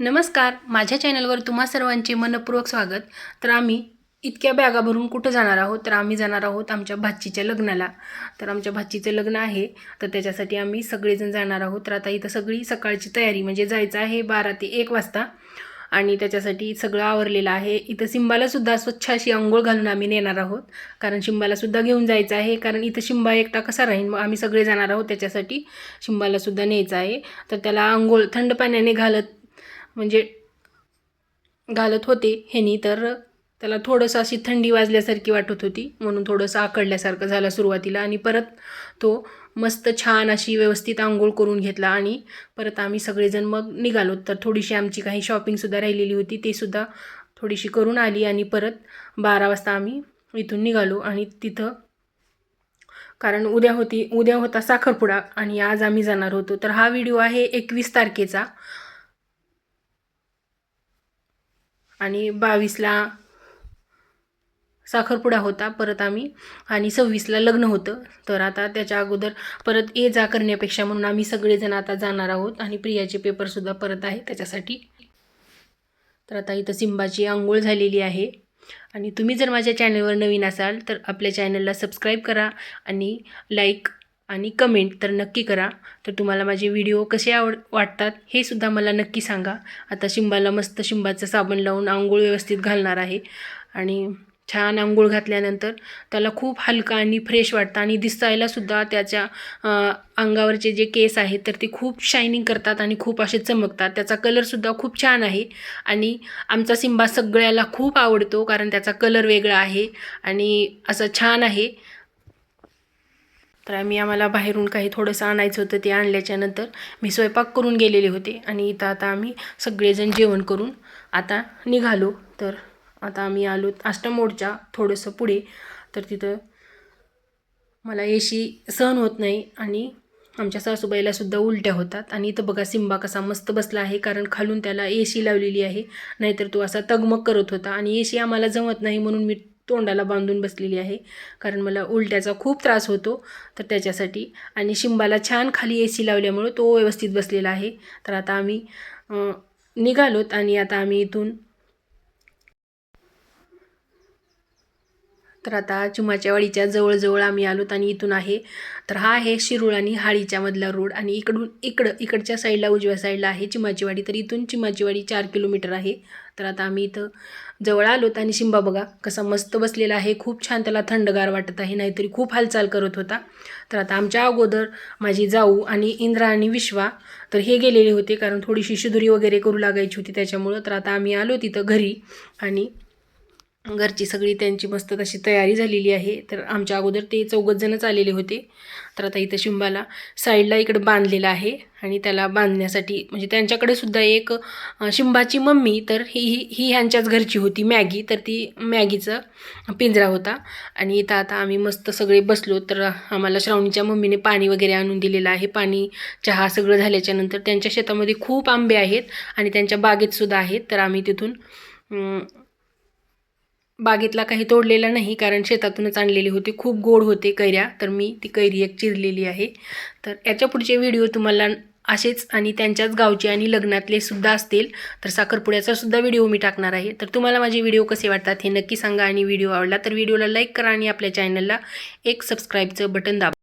नमस्कार माझ्या चॅनलवर तुम्हा सर्वांचे मनपूर्वक स्वागत. तर आम्ही इतक्या बॅगा भरून कुठं जाणार आहोत? तर आम्ही जाणार आहोत आमच्या भाचीच्या लग्नाला. तर आमच्या भाचीचं लग्न आहे तर त्याच्यासाठी आम्ही सगळेजण जाणार आहोत. तर आता इथं सगळी सकाळची तयारी म्हणजे जायचं आहे बारा ते एक वाजता. आणि त्याच्यासाठी सगळं आवरलेलं आहे. इथं शिंबालासुद्धा स्वच्छ अशी आंघोळ घालून आम्ही नेणार आहोत. कारण शिंबालासुद्धा घेऊन जायचं आहे. कारण इथं शिंबा एकटा कसा राहील मग आम्ही सगळे जाणार आहोत. त्याच्यासाठी शिंबालासुद्धा न्यायचं आहे. तर त्याला आंघोळ थंड पाण्याने घालत म्हणजे घालत होते ह्यानी तर त्याला थोडंसं अशी थंडी वाजल्यासारखी वाटत होती म्हणून थोडंसं आकडल्यासारखं झालं सुरुवातीला. आणि परत तो मस्त छान अशी व्यवस्थित आंघोळ करून घेतला आणि परत आम्ही सगळेजण मग निघालो. तर थोडीशी आमची काही शॉपिंगसुद्धा राहिलेली होती ते सुद्धा थोडीशी करून आली आणि परत बारा वाजता आम्ही इथून निघालो. आणि तिथं कारण उद्या होती उद्या होता साखरपुडा आणि आज आम्ही जाणार होतो. तर हा व्हिडिओ आहे एकवीस तारखेचा. आणि बावीसला साखरपुडा होता परत आम्ही. आणि सव्वीसला लग्न होतं. तर आता त्याच्या अगोदर परत ये जा करण्यापेक्षा म्हणून आम्ही सगळेजण आता जाणार आहोत. आणि प्रियाचे पेपरसुद्धा परत आहे त्याच्यासाठी. तर आता इथं सिंबाची आंघोळ झालेली आहे. आणि तुम्ही जर माझ्या चॅनलवर नवीन असाल तर आपल्या चॅनलला सबस्क्राईब करा. आणि लाईक आणि कमेंट तर नक्की करा. तर तुम्हाला माझे व्हिडिओ कसे आवड वाटतात हे सुद्धा मला नक्की सांगा. आता शिंबाला मस्त शिंबाचं साबण लावून आंघोळ व्यवस्थित घालणार आहे. आणि छान आंघोळ घातल्यानंतर त्याला खूप हलका आणि फ्रेश वाटतं. आणि दिसायलासुद्धा त्याच्या अंगावरचे जे केस आहेत तर ते खूप शायनिंग करतात आणि खूप असे चमकतात. त्याचा कलरसुद्धा खूप छान आहे. आणि आमचा सिंबा सगळ्याला खूप आवडतो कारण त्याचा कलर वेगळा आहे. आणि असं छान आहे. तर आम्ही आम्हाला बाहेरून काही थोडंसं आणायचं होतं ते आणल्याच्यानंतर मी स्वयंपाक करून गेलेले होते. आणि इथं आता आम्ही सगळेजण जेवण करून आता निघालो. तर आता आम्ही आलो आष्टमोडच्या थोडंसं पुढे. तर तिथं मला एशी सहन होत नाही आणि आमच्या सासूबाईला सुद्धा उलट्या होतात. आणि इथं बघा सिंबा कसा मस्त बसला आहे कारण खालून त्याला एशी लावलेली आहे. नाहीतर तो असा तगमग करत होता. आणि एशी आम्हाला जमत नाही म्हणून मी तोंडाला बांधून बसलेली आहे. कारण मला उलट्याचा खूप त्रास होतो. तर त्याच्यासाठी आणि शिंबाला छान खाली ए सी लावल्यामुळं तो व्यवस्थित बसलेला आहे. तर आता आम्ही निघालोत आणि आता आम्ही इथून तर आता चिमाच्यावाडीच्या जवळजवळ आम्ही आलोत आणि इथून आहे. तर हा आहे शिरूळ आणि हाळीच्या मधला रोड आणि इकडून इकडं इकडच्या साईडला उजव्या साईडला आहे चिमाचीवाडी. तर इथून चिमाचीवाडी चार किलोमीटर आहे. तर आता आम्ही इथं जवळ आलोत आणि शिंबा बघा कसा मस्त बसलेला आहे. खूप छान त्याला थंडगार वाटत आहे नाहीतरी खूप हालचाल करत होता. तर आता आमच्या अगोदर माझी जाऊ आणि इंद्रा आणि विश्वा तर हे गेलेले होते कारण थोडीशी शिदुरी वगैरे करू लागायची होती त्याच्यामुळं. तर आता आम्ही आलो तिथं घरी आणि घरची सगळी त्यांची मस्त तशी तयारी झालेली आहे. तर आमच्या अगोदर ते चौघच जणच आलेले होते. तर आता इथं शिंबाला साईडला इकडं बांधलेलं आहे आणि त्याला बांधण्यासाठी म्हणजे त्यांच्याकडे सुद्धा एक शिंबाची मम्मी तर ही ही ही ह्यांच्याच घरची होती मॅगी. तर ती मॅगीचा पिंजरा होता. आणि इथं आता आम्ही मस्त सगळे बसलो. तर आम्हाला श्रावणीच्या मम्मीने पाणी वगैरे आणून दिलेलं आहे. पाणी चहा सगळं झाल्याच्यानंतर त्यांच्या शेतामध्ये खूप आंबे आहेत आणि त्यांच्या बागेतसुद्धा आहेत. तर आम्ही तिथून बागेतला काही तोडलेला नाही कारण शेतातूनच आणलेली होती. खूप गोड होते कैऱ्या. तर मी ती कैरी एक चिरलेली आहे. तर याच्या पुढचे व्हिडिओ तुम्हाला असेच आणि त्यांच्याच गावचे आणि लग्नातले सुद्धा असतील. तर साखरपुड्याचा सुद्धा व्हिडिओ मी टाकणार आहे. तर तुम्हाला माझे व्हिडिओ कसे वाटतात हे नक्की सांगा आणि व्हिडिओ आवडला तर व्हिडिओला लाईक करा आणि आपल्या चॅनलला एक सबस्क्राईबचं बटन दाबा